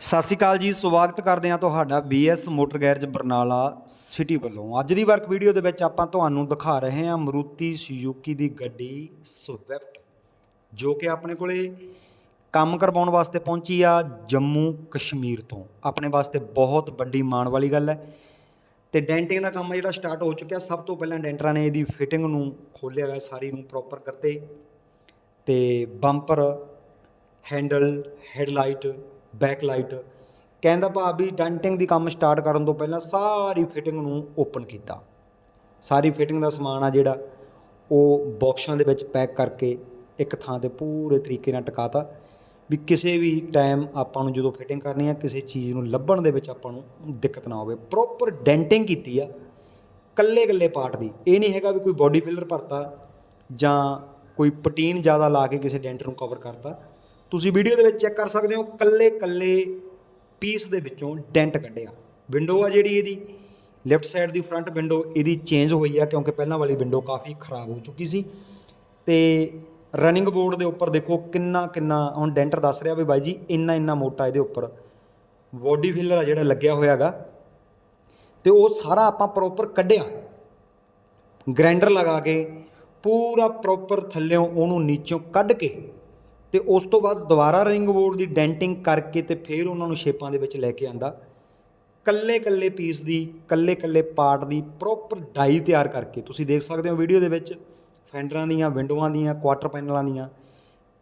ਸਤਿ ਸ਼੍ਰੀ ਅਕਾਲ ਜੀ, ਸਵਾਗਤ ਕਰਦੇ ਹਾਂ ਤੁਹਾਡਾ BS motor garage Barnala city ਵੱਲੋਂ। ਅੱਜ ਦੀ ਵਰਕ ਵੀਡੀਓ ਦੇ ਵਿੱਚ ਆਪਾਂ ਤੁਹਾਨੂੰ ਦਿਖਾ ਰਹੇ ਹਾਂ ਮਰੂਤੀ ਸੁਜ਼ੂਕੀ ਦੀ ਗੱਡੀ ਸਵਿਫਟ ਜੋ ਕਿ ਆਪਣੇ ਕੋਲੇ ਕੰਮ ਕਰਵਾਉਣ ਵਾਸਤੇ ਪਹੁੰਚੀ ਆ ਜੰਮੂ ਕਸ਼ਮੀਰ ਤੋਂ। ਆਪਣੇ ਵਾਸਤੇ ਬਹੁਤ ਵੱਡੀ ਮਾਣ ਵਾਲੀ ਗੱਲ ਹੈ। ਤੇ ਡੈਂਟਿੰਗ ਦਾ ਕੰਮ ਜਿਹੜਾ ਸਟਾਰਟ ਹੋ ਚੁੱਕਿਆ, ਸਭ ਤੋਂ ਪਹਿਲਾਂ ਡੈਂਟਰਾਂ ਨੇ ਇਹਦੀ ਫਿਟਿੰਗ ਨੂੰ ਖੋਲ੍ਹਿਆ ਗਿਆ ਸਾਰੀ ਨੂੰ ਪ੍ਰੋਪਰ ਕਰਤੇ। ਤੇ ਬੰਪਰ ਹੈਂਡਲ ਹੈਡਲਾਈਟ ਬੈਕਲਾਈਟ ਕਹਿੰਦਾ ਭਾਵ ਵੀ ਡੈਂਟਿੰਗ ਦੀ ਕੰਮ ਸਟਾਰਟ ਕਰਨ ਤੋਂ ਪਹਿਲਾਂ ਸਾਰੀ ਫਿਟਿੰਗ ਨੂੰ ਓਪਨ ਕੀਤਾ। ਸਾਰੀ ਫਿਟਿੰਗ ਦਾ ਸਮਾਨ ਆ ਜਿਹੜਾ, ਉਹ ਬਾਕਸਾਂ ਦੇ ਵਿੱਚ ਪੈਕ ਕਰਕੇ ਇੱਕ ਥਾਂ ਤੇ ਪੂਰੇ ਤਰੀਕੇ ਨਾਲ ਟਿਕਾਤਾ ਵੀ ਕਿਸੇ ਵੀ ਟਾਈਮ ਆਪਾਂ ਨੂੰ ਜਦੋਂ ਫਿਟਿੰਗ ਕਰਨੀ ਆ, ਕਿਸੇ ਚੀਜ਼ ਨੂੰ ਲੱਭਣ ਦੇ ਵਿੱਚ ਆਪਾਂ ਨੂੰ ਦਿੱਕਤ ਨਾ ਹੋਵੇ। ਪ੍ਰੋਪਰ ਡੈਂਟਿੰਗ ਕੀਤੀ ਆ ਕੱਲੇ ਕੱਲੇ ਪਾਰਟ ਦੀ। ਇਹ ਨਹੀਂ ਹੈਗਾ ਵੀ ਕੋਈ ਬੋਡੀ ਫਿਲਰ ਭਰਤਾ ਜਾਂ ਕੋਈ ਪਟੀਨ ਜ਼ਿਆਦਾ ਲਾ ਕੇ ਕਿਸੇ ਡੈਂਟ ਨੂੰ ਕਵਰ ਕਰਤਾ। ਤੁਸੀਂ ਵੀਡੀਓ ਦੇ ਵਿੱਚ ਚੈੱਕ ਕਰ ਸਕਦੇ ਹੋ, ਕੱਲੇ ਕੱਲੇ ਪੀਸ ਦੇ ਵਿੱਚੋਂ ਡੈਂਟ ਕੱਢਿਆ। ਵਿੰਡੋ ਆ ਜਿਹੜੀ ਇਹਦੀ ਲੈਫਟ ਸਾਈਡ ਦੀ ਫਰੰਟ ਵਿੰਡੋ ਇਹਦੀ ਚੇਂਜ ਹੋਈ ਆ ਕਿਉਂਕਿ ਪਹਿਲਾਂ ਵਾਲੀ ਵਿੰਡੋ ਕਾਫੀ ਖਰਾਬ ਹੋ ਚੁੱਕੀ ਸੀ। ਤੇ ਰਨਿੰਗ ਬੋਰਡ ਦੇ ਉੱਪਰ ਦੇਖੋ ਕਿੰਨਾ ਕਿੰਨਾ, ਹੁਣ ਡੈਂਟਰ ਦੱਸ ਰਿਹਾ ਵੀ ਬਾਈ ਜੀ ਇੰਨਾ ਇੰਨਾ ਮੋਟਾ ਇਹਦੇ ਉੱਪਰ। ਬੋਡੀ ਫਿਲਰ ਆ ਜਿਹੜਾ ਲੱਗਿਆ ਹੋਇਆ ਹੈਗਾ। ਤੇ ਉਹ ਸਾਰਾ ਆਪਾਂ ਪ੍ਰੋਪਰ ਕੱਢਿਆ। ਗ੍ਰਾਈਂਡਰ ਲਗਾ ਕੇ ਪੂਰਾ ਪ੍ਰੋਪਰ ਥੱਲਿਓਂ ਉਹਨੂੰ ਨੀਚੋਂ ਕੱਢ ਕੇ ਤੇ ਉਸ ਤੋਂ ਬਾਅਦ ਦੁਬਾਰਾ ਰਿੰਗ ਬੋਰਡ ਦੀ ਡੈਂਟਿੰਗ ਕਰਕੇ ਤੇ ਫਿਰ ਉਹਨਾਂ ਨੂੰ ਸ਼ੇਪਾਂ ਦੇ ਵਿੱਚ ਲੈ ਕੇ ਆਂਦਾ। ਕੱਲੇ ਕੱਲੇ ਪੀਸ ਦੀ ਕੱਲੇ ਕੱਲੇ ਪਾਰਟ ਦੀ ਪ੍ਰੋਪਰ ਡਾਈ ਤਿਆਰ ਕਰਕੇ। ਤੁਸੀਂ ਦੇਖ ਸਕਦੇ ਹੋ ਵੀਡੀਓ ਦੇ ਵਿੱਚ ਫੈਂਡਰਾਂ ਦੀਆਂ ਵਿੰਡੋਆਂ ਦੀਆਂ ਕੁਆਟਰ ਪੈਨਲਾਂ ਦੀਆਂ।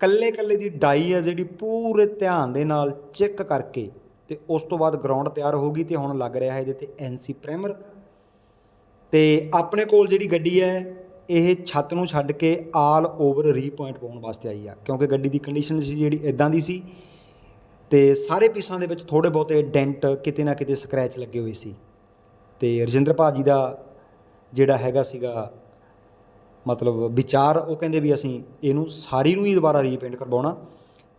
ਕੱਲੇ ਕੱਲੇ ਦੀ ਡਾਈ ਹੈ ਜਿਹੜੀ ਪੂਰੇ ਧਿਆਨ ਦੇ ਨਾਲ ਚੈੱਕ ਕਰਕੇ ਤੇ ਉਸ ਤੋਂ ਬਾਅਦ ਗਰਾਊਂਡ ਤਿਆਰ ਹੋ ਗਈ ਤੇ ਹੁਣ ਲੱਗ ਰਿਹਾ ਹੈ ਇਹਦੇ ਤੇ ਐਨਸੀ ਪ੍ਰਾਈਮਰ ਤੇ ਆਪਣੇ ਕੋਲ ਜਿਹੜੀ ਗੱਡੀ ਹੈ ਇਹ ਛੱਤ ਨੂੰ ਛੱਡ ਕੇ ਆਲ ਓਵਰ ਰੀਪੁਆਇੰਟ ਪਾਉਣ ਵਾਸਤੇ ਆਈ ਆ, ਕਿਉਂਕਿ ਗੱਡੀ ਦੀ ਕੰਡੀਸ਼ਨ ਸੀ ਜਿਹੜੀ ਇਦਾਂ ਦੀ ਸੀ ਤੇ ਸਾਰੇ ਪੀਸਾਂ ਦੇ ਵਿੱਚ ਥੋੜੇ ਬਹੁਤੇ ਡੈਂਟ ਕਿਤੇ ਨਾ ਕਿਤੇ ਸਕ੍ਰੈਚ ਲੱਗੇ ਹੋਏ ਸੀ। ਤੇ ਰਜਿੰਦਰ ਭਾਜੀ ਦਾ ਜਿਹੜਾ ਹੈਗਾ ਸੀਗਾ ਮਤਲਬ ਵਿਚਾਰ, ਉਹ ਕਹਿੰਦੇ ਵੀ ਅਸੀਂ ਇਹਨੂੰ ਸਾਰੀ ਨੂੰ ਹੀ ਦੁਬਾਰਾ ਰੀਪੇਂਟ ਕਰਵਾਉਣਾ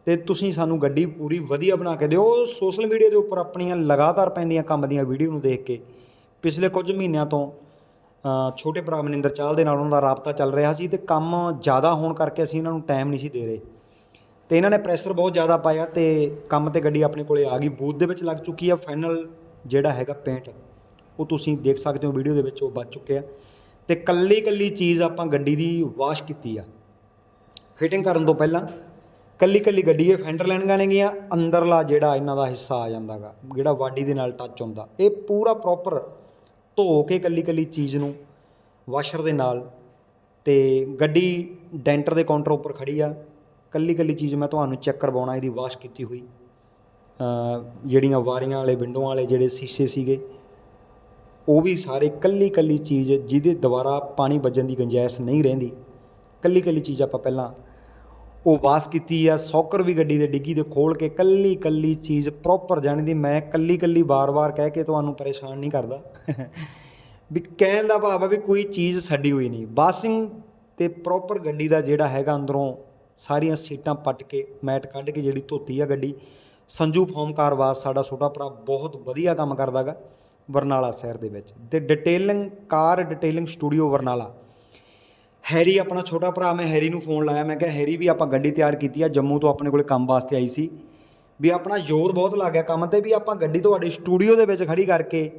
ਤੇ ਤੁਸੀਂ ਸਾਨੂੰ ਗੱਡੀ ਪੂਰੀ ਵਧੀਆ ਬਣਾ ਕੇ ਦਿਓ। ਸੋਸ਼ਲ ਮੀਡੀਆ ਦੇ ਉੱਪਰ ਆਪਣੀਆਂ ਲਗਾਤਾਰ ਪੈਂਦੀਆਂ ਕੰਮ ਦੀਆਂ ਵੀਡੀਓ ਨੂੰ ਦੇਖ ਕੇ ਪਿਛਲੇ ਕੁਝ ਮਹੀਨਿਆਂ ਤੋਂ ਛੋਟੇ ਭਰਾ ਮਨਿੰਦਰ ਚਾਲ ਦੇ ਨਾਲ ਉਹਨਾਂ ਦਾ ਰਾਬਤਾ ਚੱਲ ਰਿਹਾ ਸੀ ਤੇ ਕੰਮ ਜ਼ਿਆਦਾ ਹੋਣ ਕਰਕੇ ਅਸੀਂ ਇਹਨਾਂ ਨੂੰ ਟਾਈਮ ਨਹੀਂ ਸੀ ਦੇ ਰਹੇ। ਤੇ ਇਹਨਾਂ ਨੇ ਪ੍ਰੈਸ਼ਰ ਬਹੁਤ ਜ਼ਿਆਦਾ ਪਾਇਆ ਤੇ ਕੰਮ ਤੇ ਗੱਡੀ ਆਪਣੇ ਕੋਲੇ ਆ ਗਈ। ਬੂਥ ਦੇ ਵਿੱਚ ਲੱਗ ਚੁੱਕੀ ਆ। ਫਾਈਨਲ ਜਿਹੜਾ ਹੈਗਾ ਪੇਂਟ ਉਹ ਤੁਸੀਂ ਦੇਖ ਸਕਦੇ ਹੋ ਵੀਡੀਓ ਦੇ ਵਿੱਚ, ਉਹ ਬਚ ਚੁੱਕੇ ਆ ਤੇ ਕੱਲੀ ਕੱਲੀ ਚੀਜ਼ ਆਪਾਂ ਗੱਡੀ ਦੀ ਵਾਸ਼ ਕੀਤੀ ਆ। ਫਿਟਿੰਗ ਕਰਨ ਤੋਂ ਪਹਿਲਾਂ ਕੱਲੀ ਕੱਲੀ ਗੱਡੀ ਇਹ ਫੈਂਡਰ ਲੈਣੀਆਂ ਨੇਗੀਆਂ ਅੰਦਰਲਾ ਜਿਹੜਾ ਇਹਨਾਂ ਦਾ ਹਿੱਸਾ ਆ ਜਾਂਦਾਗਾ, ਜਿਹੜਾ ਵਾਡੀ ਦੇ ਨਾਲ ਟੱਚ ਹੁੰਦਾ, ਇਹ ਪੂਰਾ ਪ੍ਰੋਪਰ ਧੋ ਕੇ ਇਕੱਲੀ ਇਕੱਲੀ ਚੀਜ਼ ਨੂੰ ਵਾਸ਼ਰ ਦੇ ਨਾਲ ਅਤੇ ਗੱਡੀ ਡੈਂਟਰ ਦੇ ਕਾਊਂਟਰ ਉੱਪਰ ਖੜ੍ਹੀ ਆ। ਇਕੱਲੀ ਇਕੱਲੀ ਚੀਜ਼ ਮੈਂ ਤੁਹਾਨੂੰ ਚੈੱਕ ਕਰਵਾਉਣਾ, ਇਹਦੀ ਵਾਸ਼ ਕੀਤੀ ਹੋਈ। ਜਿਹੜੀਆਂ ਵਾਰੀਆਂ ਵਾਲੇ ਵਿੰਡੋਆਂ ਵਾਲੇ ਜਿਹੜੇ ਸ਼ੀਸ਼ੇ ਸੀਗੇ, ਉਹ ਵੀ ਸਾਰੇ ਕੱਲੀ ਕੱਲੀ ਚੀਜ਼ ਜਿਹਦੇ ਦੁਆਰਾ ਪਾਣੀ ਵੱਜਣ ਦੀ ਗੁੰਜਾਇਸ਼ ਨਹੀਂ ਰਹਿੰਦੀ। ਕੱਲੀ ਕੱਲੀ ਚੀਜ਼ ਆਪਾਂ ਪਹਿਲਾਂ ਉਹ ਵਾਸ਼ ਕੀਤੀ ਆ, ਸੌਕਰ ਵੀ ਗੱਡੀ ਦੇ ਡਿੱਗੀ ਦੇ ਖੋਲ ਕੇ ਕੱਲੀ ਕੱਲੀ ਚੀਜ਼ ਪ੍ਰੋਪਰ ਜਾਣੀ ਦੀ ਮੈਂ ਕੱਲੀ ਕੱਲੀ ਵਾਰ ਵਾਰ ਕਹਿ ਕੇ ਤੁਹਾਨੂੰ ਪਰੇਸ਼ਾਨ ਨਹੀਂ ਕਰਦਾ। ਵੀ ਕਹਿਣ ਦਾ ਭਾਵ ਆ ਵੀ ਕੋਈ ਚੀਜ਼ ਛੱਡੀ ਹੋਈ ਨਹੀਂ। ਵਾਸ਼ਿੰਗ ਤੇ ਪ੍ਰੋਪਰ ਗੱਡੀ ਦਾ ਜਿਹੜਾ ਹੈਗਾ ਅੰਦਰੋਂ ਸਾਰੀਆਂ ਸੀਟਾਂ ਪੱਟ ਕੇ, ਮੈਟ ਕੱਢ ਕੇ ਜਿਹੜੀ ਧੋਤੀ ਆ ਗੱਡੀ, ਸੰਜੂ ਫੋਮ ਕਾਰ ਵਾਸ ਸਾਡਾ ਛੋਟਾ ਭਰਾ ਬਹੁਤ ਵਧੀਆ ਕੰਮ ਕਰਦਾਗਾ ਬਰਨਾਲਾ ਸ਼ਹਿਰ ਦੇ ਵਿੱਚ। ਤੇ detailing car detailing studio Barnala Harry ਆਪਣਾ ਛੋਟਾ ਭਰਾ, ਮੈਂ ਹੈਰੀ ਨੂੰ ਫੋਨ ਲਾਇਆ, ਮੈਂ ਕਿਹਾ, ਹੈਰੀ ਵੀ ਆਪਾਂ ਗੱਡੀ ਤਿਆਰ ਕੀਤੀ ਆ, ਜੰਮੂ ਤੋਂ ਆਪਣੇ ਕੋਲੇ ਕੰਮ ਵਾਸਤੇ ਆਈ ਸੀ। ਵੀ ਆਪਣਾ ਜ਼ੋਰ ਬਹੁਤ ਲੱਗ ਗਿਆ ਕੰਮ ਤੇ, ਵੀ ਆਪਾਂ ਗੱਡੀ ਤੁਹਾਡੇ ਸਟੂਡੀਓ ਦੇ ਵਿੱਚ ਖੜੀ ਕਰਕੇ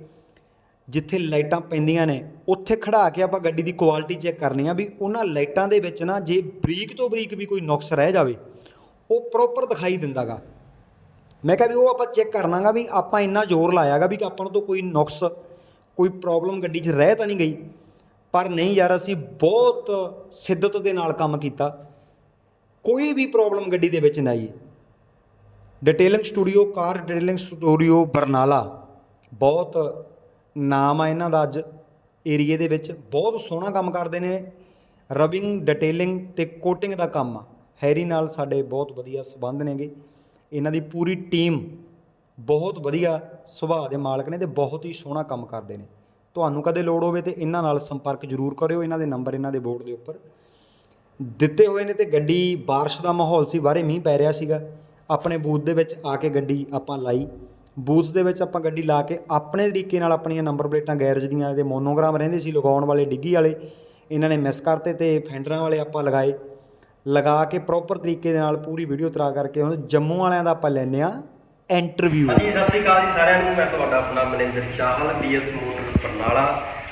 ਜਿੱਥੇ ਲਾਈਟਾਂ ਪੈਂਦੀਆਂ ਨੇ, ਉੱਥੇ ਖੜਾ ਕੇ ਆਪਾਂ ਗੱਡੀ ਦੀ ਕੁਆਲਿਟੀ ਚੈੱਕ ਕਰਨੀ ਆ, ਵੀ ਉਹਨਾਂ ਲਾਈਟਾਂ ਦੇ ਵਿੱਚ ਨਾ ਜੇ ਬਰੀਕ ਤੋਂ ਬਰੀਕ ਵੀ ਕੋਈ ਨੁਕਸ ਰਹਿ ਜਾਵੇ, ਉਹ ਪ੍ਰੋਪਰ ਦਿਖਾਈ ਦਿੰਦਾਗਾ। ਮੈਂ ਕਿਹਾ ਵੀ ਉਹ ਆਪਾਂ ਚੈੱਕ ਕਰਨਾਗਾ, ਵੀ ਆਪਾਂ ਇੰਨਾ ਜ਼ੋਰ ਲਾਇਆਗਾ ਵੀ ਕਿ ਆਪਾਂ ਨੂੰ ਤੋਂ ਕੋਈ ਨੁਕਸ, ਕੋਈ ਪ੍ਰੋਬਲਮ ਗੱਡੀ 'ਚ ਰਹਿ ਤਾਂ ਨਹੀਂ ਗਈ। ਪਰ ਨਹੀਂ ਯਾਰ, ਅਸੀਂ ਬਹੁਤ ਸਿੱਧਤ ਦੇ ਨਾਲ ਕੰਮ ਕੀਤਾ। ਕੋਈ ਵੀ ਪ੍ਰੋਬਲਮ ਗੱਡੀ ਦੇ ਵਿੱਚ ਨਾ ਆਈ detailing studio car detailing studio Barnala. ਬਹੁਤ ਨਾਮ ਆ ਇਹਨਾਂ ਦਾ ਅੱਜ ਏਰੀਏ ਦੇ ਵਿੱਚ। ਬਹੁਤ ਸੋਹਣਾ ਕੰਮ ਕਰਦੇ ਨੇ। ਰਬਿੰਗ ਡਿਟੇਲਿੰਗ ਤੇ ਕੋਟਿੰਗ ਦਾ ਕੰਮ ਆ। ਹੈਰੀ ਨਾਲ ਸਾਡੇ ਬਹੁਤ ਵਧੀਆ ਸਬੰਧ ਨੇਗੇ। ਇਹਨਾਂ ਦੀ ਪੂਰੀ ਟੀਮ ਬਹੁਤ ਵਧੀਆ ਸੁਭਾਅ ਦੇ ਮਾਲਕ ਨੇ ਤੇ ਬਹੁਤ ਹੀ ਸੋਹਣਾ ਕੰਮ ਕਰਦੇ ਨੇ। ਤੁਹਾਨੂੰ ਕਦੇ ਲੋੜ ਹੋਵੇ ਤੇ ਇਹਨਾਂ ਨਾਲ ਸੰਪਰਕ ਜ਼ਰੂਰ ਕਰਿਓ, ਇਹਨਾਂ ਦੇ ਨੰਬਰ ਇਹਨਾਂ ਦੇ ਬੋਰਡ ਦੇ ਉੱਪਰ। ਦਿੱਤੇ ਹੋਏ ਨੇ ਤੇ ਗੱਡੀ ਬਾਰਿਸ਼ ਦਾ ਮਾਹੌਲ ਸੀ, ਬਾਹਰੇ ਮੀਂਹ ਪੈ ਰਿਹਾ ਸੀਗਾ। ਆਪਣੇ ਬੂਥ ਦੇ ਵਿੱਚ ਆ ਕੇ ਗੱਡੀ ਆਪਾਂ ਲਾਈ। ਬੂਥ ਦੇ ਵਿੱਚ ਆਪਾਂ ਗੱਡੀ ਲਾ ਕੇ ਆਪਣੇ ਤਰੀਕੇ ਨਾਲ ਆਪਣੀਆਂ ਨੰਬਰ ਪਲੇਟਾਂ ਗੈਰਜ ਦੀਆਂ ਤੇ ਮੋਨੋਗ੍ਰਾਮ ਰਹਿੰਦੇ ਸੀ, ਲਗਾਉਣ ਵਾਲੇ, ਡਿੱਗੀ ਵਾਲੇ, ਇਹਨਾਂ ਨੇ ਮਿਸ ਕਰਤੇ ਤੇ ਫੈਂਡਰਾਂ ਵਾਲੇ ਆਪਾਂ ਲਗਾਏ। ਲਗਾ ਕੇ ਪ੍ਰੋਪਰ ਤਰੀਕੇ ਦੇ ਨਾਲ ਪੂਰੀ ਵੀਡੀਓ ਤਰਾ ਕਰਕੇ ਹੁਣ ਜੰਮੂ ਵਾਲਿਆਂ ਦਾ ਆਪਾਂ ਲੈਨੇ ਆ ਇੰਟਰਵਿਊ ਹਾਂਜੀ, ਸਤਿ ਸ਼੍ਰੀ ਅਕਾਲ ਜੀ ਸਾਰਿਆਂ ਨੂੰ। ਮੈਂ ਤੁਹਾਡਾ ਆਪਣਾ ਮਨਿੰਦਰ ਚਾਹਲ ਬੀਐਸ ਮੋਟਰ ਬਰਨਾਲਾ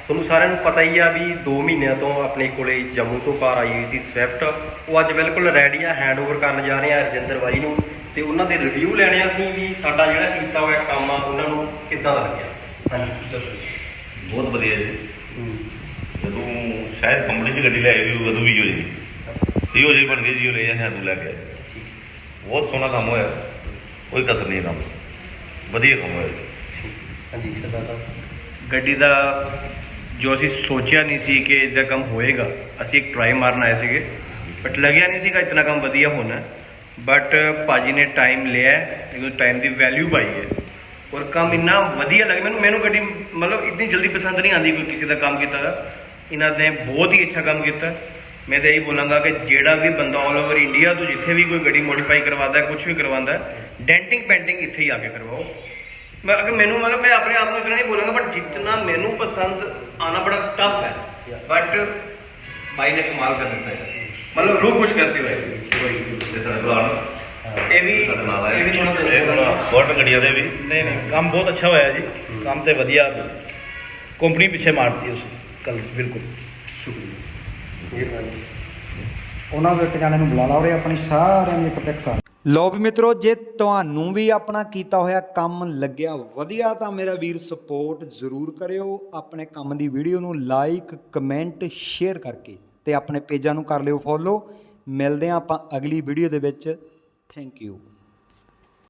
ਤੁਹਾਨੂੰ ਸਾਰਿਆਂ ਨੂੰ ਪਤਾ ਹੀ ਆ ਵੀ 2 ਮਹੀਨਿਆਂ ਤੋਂ ਆਪਣੇ ਕੋਲੇ ਜੰਮੂ ਤੋਂ ਕਾਰ ਆਈ ਹੋਈ ਸੀ ਸਵਿਫਟ ਉਹ ਅੱਜ ਬਿਲਕੁਲ ਰੈਡੀ ਆ ਹੈਂਡਓਵਰ ਕਰਨ ਜਾ ਰਹੇ ਆ ਰਜਿੰਦਰ ਬਾਈ ਨੂੰ। ਤੇ ਉਹਨਾਂ ਦੇ ਰਿਵਿਊ ਲੈਣੇ ਆ ਅਸੀਂ ਵੀ ਸਾਡਾ ਜਿਹੜਾ ਕੀਤਾ ਹੋਇਆ ਕੰਮ ਆ ਉਹਨਾਂ ਨੂੰ ਕਿੱਦਾਂ ਲੱਗਿਆ ਹਾਂਜੀ ਦੱਸੋ। ਬਹੁਤ ਵਧੀਆ ਜੀ। ਜਦੋਂ ਸ਼ਾਇਦ ਕੰਪਨੀ 'ਚ ਗੱਡੀ ਲੈ ਆਈ ਉਦੋਂ ਵੀ ਹੋ ਜੀ ਇਹੋ ਜਿਹੀ ਬਣ ਗਈ ਜੀ ਉਹ ਲੈ ਜਾਂ ਲੈ ਕੇ। ਬਹੁਤ ਸੋਹਣਾ ਕੰਮ ਹੋਇਆ। ਕੋਈ ਕਸਰ ਨਹੀਂ ਕੰਮ। ਵਧੀਆ ਕੰਮ ਹੋਇਆ। ਹਾਂਜੀ ਸਰਦਾਰ ਸਾਹਿਬ। ਗੱਡੀ ਦਾ ਜੋ ਅਸੀਂ ਸੋਚਿਆ ਨਹੀਂ ਸੀ ਕਿ ਇਹਦਾ ਕੰਮ ਹੋਏਗਾ, ਅਸੀਂ ਇੱਕ ਟਰਾਈ ਮਾਰਨ ਆਏ ਸੀਗੇ। ਬਟ ਲੱਗਿਆ ਨਹੀਂ ਸੀਗਾ ਇਤਨਾ ਕੰਮ ਵਧੀਆ ਹੋਣਾ। ਬਟ ਭਾਜੀ ਨੇ ਟਾਈਮ ਲਿਆ ਹੈ ਟਾਈਮ ਦੀ ਵੈਲਿਊ ਪਾਈ ਹੈ। ਔਰ ਕੰਮ ਇੰਨਾ ਵਧੀਆ ਲੱਗਾ, ਮੈਨੂੰ ਮੈਨੂੰ ਗੱਡੀ ਮਤਲਬ ਇਤਨੀ ਜਲਦੀ ਪਸੰਦ ਨਹੀਂ ਆਉਂਦੀ ਕੋਈ ਕਿਸੇ ਦਾ ਕੰਮ ਕੀਤਾ ਦਾ। ਇਹਨਾਂ ਨੇ ਬਹੁਤ ਹੀ ਅੱਛਾ ਕੰਮ ਕੀਤਾ। ਮੈਂ ਤਾਂ ਇਹੀ ਬੋਲਾਂਗਾ ਕਿ ਜਿਹੜਾ ਵੀ ਬੰਦਾ ਆਲ ਓਵਰ ਇੰਡੀਆ ਤੋਂ ਜਿੱਥੇ ਵੀ ਕੋਈ ਗੱਡੀ ਮੋਡੀਫਾਈ ਕਰਵਾਉਂਦਾ ਹੈ ਕੁਝ ਵੀ ਕਰਵਾਉਂਦਾ ਹੈ ਡੈਂਟਿੰਗ ਪੈਂਟਿੰਗ ਇੱਥੇ ਹੀ ਆ ਕੇ ਕਰਵਾਓ। ਮੈਂ ਅਗਰ ਮੈਨੂੰ ਮਤਲਬ ਮੈਂ ਆਪਣੇ ਆਪ ਨੂੰ ਇਤਨਾ ਨਹੀਂ ਬੋਲਾਂਗਾ ਬਟ ਜਿੰਨਾ ਮੈਨੂੰ ਪਸੰਦ ਆਣਾ ਬੜਾ ਟਫ ਹੈ। ਬਟ ਭਾਈ ਨੇ ਕਮਾਲ ਕਰ ਦਿੱਤਾ ਹੈ। ਮਤਲਬ ਰੂਹ ਖੁਸ਼ ਕਰਤੇ ਹੋਏ ਤੇ ਸਾਡੇ ਪਲਾਨ ਇਹ ਵੀ ਇਹ ਵੀ ਥੋੜਾ ਗਵਰਨਮੈਂਟ ਗੱਡੀਆਂ ਦੇ ਵੀ। ਨਹੀਂ ਨਹੀਂ ਕੰਮ ਬਹੁਤ ਅੱਛਾ ਹੋਇਆ ਜੀ। ਕੰਮ ਤੇ ਵਧੀਆ। ਕੰਪਨੀ ਪਿੱਛੇ ਮਾਰਤੀ ਉਸ ਕੱਲ ਬਿਲਕੁਲ। ਮਿਹਰਬਾਨੀ ਉਹਨਾਂ ਦੇ ਇੱਕ ਜਾਣੇ ਨੂੰ ਬੁਲਾ ਲਾ ਔਰ ਆਪਣੀ ਸਾਰਿਆਂ ਦੀ ਇੱਕ ਪਿਕ ਕਰ। ਲੋ ਵੀ ਮਿੱਤਰੋ, ਜੇ ਤੁਹਾਨੂੰ ਵੀ ਆਪਣਾ ਕੀਤਾ ਹੋਇਆ ਕੰਮ ਲੱਗਿਆ ਵਧੀਆ, ਤਾਂ ਮੇਰਾ ਵੀਰ ਸਪੋਰਟ ਜ਼ਰੂਰ ਕਰਿਓ। ਆਪਣੇ ਕੰਮ ਦੀ ਵੀਡੀਓ ਨੂੰ ਲਾਈਕ ਕਮੈਂਟ ਸ਼ੇਅਰ ਕਰਕੇ ਤੇ ਆਪਣੇ ਪੇਜਾਂ ਨੂੰ ਕਰ ਲਿਓ ਫੋਲੋ ਮਿਲਦੇ ਹਾਂ ਆਪਾਂ ਅਗਲੀ ਵੀਡੀਓ ਦੇ ਵਿੱਚ। Thank you